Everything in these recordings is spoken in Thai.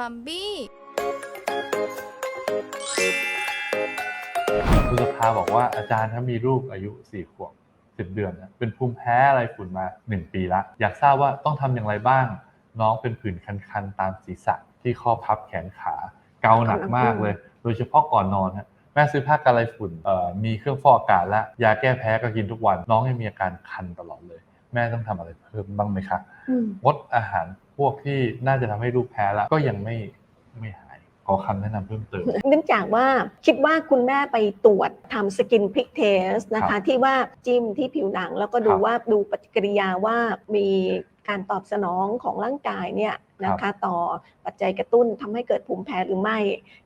มัมบี้ คุณสภาบอกว่าอาจารย์ถ้ามีลูกอายุ4ขวบ10เดือนนะเป็นภูมิแพ้อะไรฝุ่นมา1ปีละ อยากทราบว่าต้องทำอย่างไรบ้าง น้องเป็นผื่นคันๆ ตามศีรษะที่ข้อพับแขนขาเกาหนักมากเลย โดยเฉพาะก่อนนอนฮะแม่ซื้อผ้ากันไรฝุ่นมีเครื่องฟอกอากาศและยาแก้แพ้ก็กินทุกวัน น้องยังมีอาการคันตลอดเลย แม่ต้องทำอะไรเพิ่มบ้างไหมคะอืมงดอาหารพวกที่น่าจะทำให้ลูกแพ้แล้วก็ยังไม่ไม่หายขอคำแนะนำเพิ่มเติม เนื่องจากว่าคิดว่าคุณแม่ไปตรวจทำสกินพริกเทสนะครัคะบที่ว่าจิ้มที่ผิวหนังแล้วก็ดูครับว่าดูปฏิกิริยาว่ามี การตอบสนองของร่างกายเนี่ยนะคะต่อปัจจัยกระตุ้นทำให้เกิดภูมิแพ้หรือไม่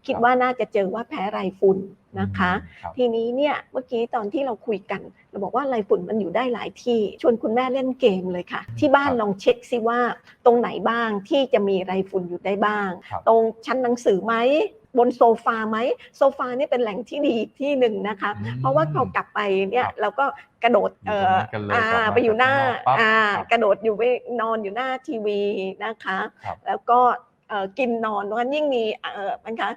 คิดครับว่าน่าจะเจอว่าแพ้ไรฝุ่นนะคะครับทีนี้เนี่ยเมื่อกี้ตอนที่เราคุยกัน เราบอกว่าไรฝุ่นมันอยู่ได้หลายที่ชวนคุณแม่เล่นเกมเลยค่ะ ที่บ้านครับลองเช็คซิว่า ตรงไหนบ้างที่จะมีไรฝุ่นอยู่ได้บ้างครับตรงชั้นหนังสือไหม บนโซฟาไหมโซฟานี่เป็นแหล่งที่ดีอีกที่หนึ่งนะคะอืมเพราะว่าเรากลับไปเนี่ยครับเราก็กระโดดอยู่เอ่ตรงอนั้นกันเลยอ่ากลับมาไปอยู่หน้าจากข้างนอกปั๊บอ่าครับกระโดดอยู่ไปนอนอยู่หน้าทีวีนะคะครับแล้วก็เอ่อกินนอนวันยิ่งมีเอ่อมันคะ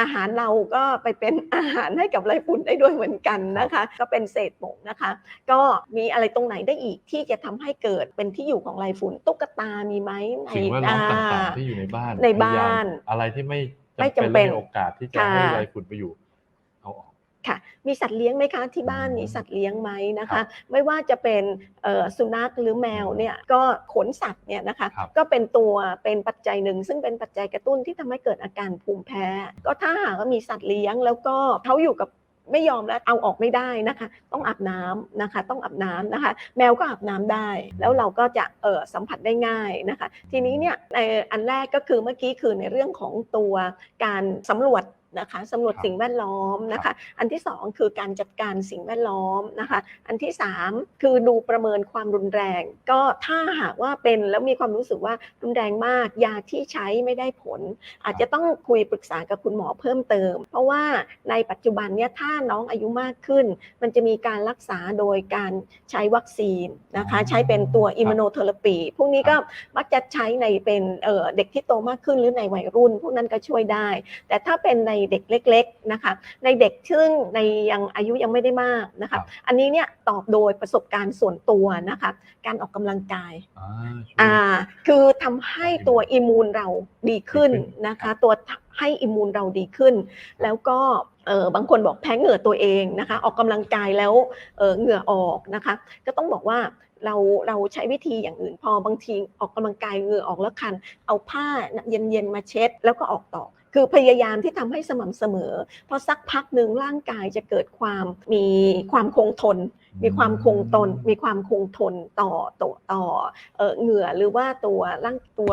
อาหารเราก็ไปเป็นอาหารให้กับไรฝุ่นได้ด้วยเหมือนกันนะคะ ก็เป็นเศษหมกนะคะ ก็มีอะไรตรงไหนได้อีกที่จะทำให้เกิดเป็นที่อยู่ของไรฝุ่นตุ๊กตามีไหมในสิ่งแวดล้อมต่างอ่ๆที่อยู่ในบ้านในบ้านพยยมอะไรที่ไม่ ไม่จำจำเป็นเป็นและมีโอกาสที่จะค่ะให้ไรฝุ่นไปอยู่เอาออกค่ะมีสัตว์เลี้ยงไหมคะที่บ้านอืมมีสัตว์เลี้ยงไหมนะครัคะบไม่ว่าจะเป็นเอ่อสุนัขหรือแมวเนี่ยก็ขนสัตว์เนี่ยนะคะครับก็เป็นตัวเป็นปัจจัยหนึ่ง ซึ่งเป็นปัจจัยกระตุ้นที่ทำให้เกิดอาการภูมิแพ้ ก็ถ้าหากว่ามีสัตว์เลี้ยงแล้วก็เขาอยู่กับ ไม่ยอมแล้วเอาออกไม่ได้นะคะ ต้องอาบน้ำนะคะ ต้องอาบน้ำนะคะ แมวก็อาบน้ำได้ แล้วเราก็จะเออสัมผัสได้ง่ายนะคะ ทีนี้เนี่ยเอ่ออันแรกก็คือเมื่อกี้คือในเรื่องของตัวการสำรวจ นะคะสำรวจครับสิ่งแวดล้อมนะคะ อันที่สองคือการจัดการสิ่งแวดล้อมนะคะ อันที่สามคือดูประเมินความรุนแรง ก็ถ้าหากว่าเป็นแล้วมีความรู้สึกว่ารุนแรงมาก ยาที่ใช้ไม่ได้ผล อาจจะต้องคุยปรึกษากับคุณหมอเพิ่มเติม เพราะว่าในปัจจุบันเนี่ยถ้าน้องอายุมากขึ้น มันจะมีการรักษาโดยการใช้วัคซีนนะคะอ๋อใช้เป็นตัวครับอิมมูโนเทอราปีพวกนี้ก็มักจะใช้ในเป็นเอ่อเด็กที่โตมากขึ้นหรือในวัยรุ่น พวกนั้นก็ช่วยได้ แต่ถ้าเป็นในเด็กเล็ก ๆนะคะ ในเด็กซึ่งในยังอายุยังไม่ได้มากนะครัคะบอันนี้เนี่ยตอบโดยประสบการณ์ส่วนตัวนะคะ การออกกำลังกายอ่าช่วยอ่าคือทำให้ตัวอิมมูนเราดีขึ้นดีขึ้นนะคะ ตัวให้อิมมูนเราดีขึ้น แล้วก็เออบางคนบอกแพ้เหงื่อตัวเองนะคะ ออกกำลังกายแล้วเออเหงื่อออกนะคะ ก็ต้องบอกว่าเราเราใช้วิธีอย่างอื่นพอบางทีออกกำลังกายเหงื่อออกแล้วคัน เอาผ้าเย็นๆมาเช็ด แล้วก็ออกต่อ คือพยายามที่ทำให้สม่ำเสมอ เพราะสักพักหนึ่งร่างกายจะเกิดความมีความคงทน มีความคงตนมีความคงทนต่อต่อต่อเอ่อเหงื่อหรือว่าตัวร่างตัว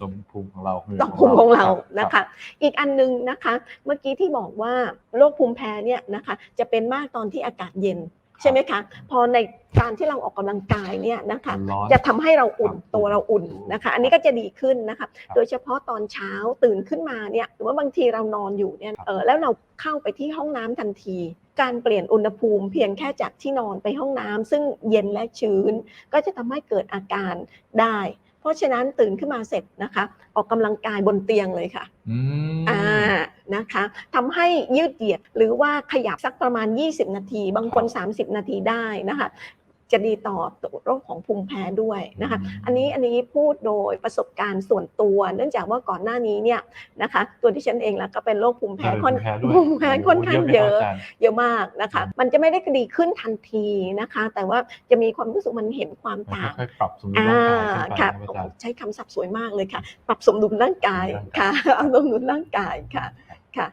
ตรงภูมิของเราเหงื่ต่อภูมิของเรารับนะคะ อีกอันหนึงนะคะ เมื่อกี้ที่บอกว่าโรคภูมิแพ้เนี่ยนะคะ จะเป็นมากตอนที่อากาศเย็น ใช่ไหมคะ พอในการที่เราออกกำลังกายเนี่ยนะคะมันร้อนจะทำให้เราอุ่นครับตัวเราอุ่นนะคะ อันนี้ก็จะดีขึ้นนะคะครับโดยเฉพาะตอนเช้าตื่นขึ้นมาเนี่ยหรือว่าบางทีเรานอนอยู่เนี่ยเออแล้วเราเข้าไปที่ห้องน้ำทันที การเปลี่ยนอุณหภูมิ เพียงแค่จากที่นอนไปห้องน้ำซึ่งเย็นและชื้น ก็จะทำให้เกิดอาการได้ เพราะฉะนั้นตื่นขึ้นมาเสร็จนะคะ ออกกำลังกายบนเตียงเลยค่ะ อืม อ่า นะคะทำให้ยืดเหยียดหรือว่าขยับสักประมาณ 20 นาที บางคน 30 นาทีได้นะคะจะดีต่อโรคของภูมิแพ้ด้วยนะคะ อันนี้อันนี้พูดโดยประสบการณ์ส่วนตัว เนื่องจากว่าก่อนหน้านี้เนี่ยนะคะตัวที่ฉันเองแล้วก็เป็นโรคภูมิแพ้ค่อนด้วยภูมิแพ้ค่อนข้างเยอะไหมครับจรเยอะมากนะคะ มันจะไม่ได้ดีขึ้นทันทีนะคะ แต่ว่าจะมีความรู้สึกมันเห็นความมันต่างค่อยๆปรับสมดุลอ่าร่างกายขึ้นไปค่ะนะครับอาจารย์ใช้คำศัพท์สวยมากเลยค่ะ ปรับสมดุลร่างกายร่างกายค่ะเอาสมดุลร่างกายค่ะ 看。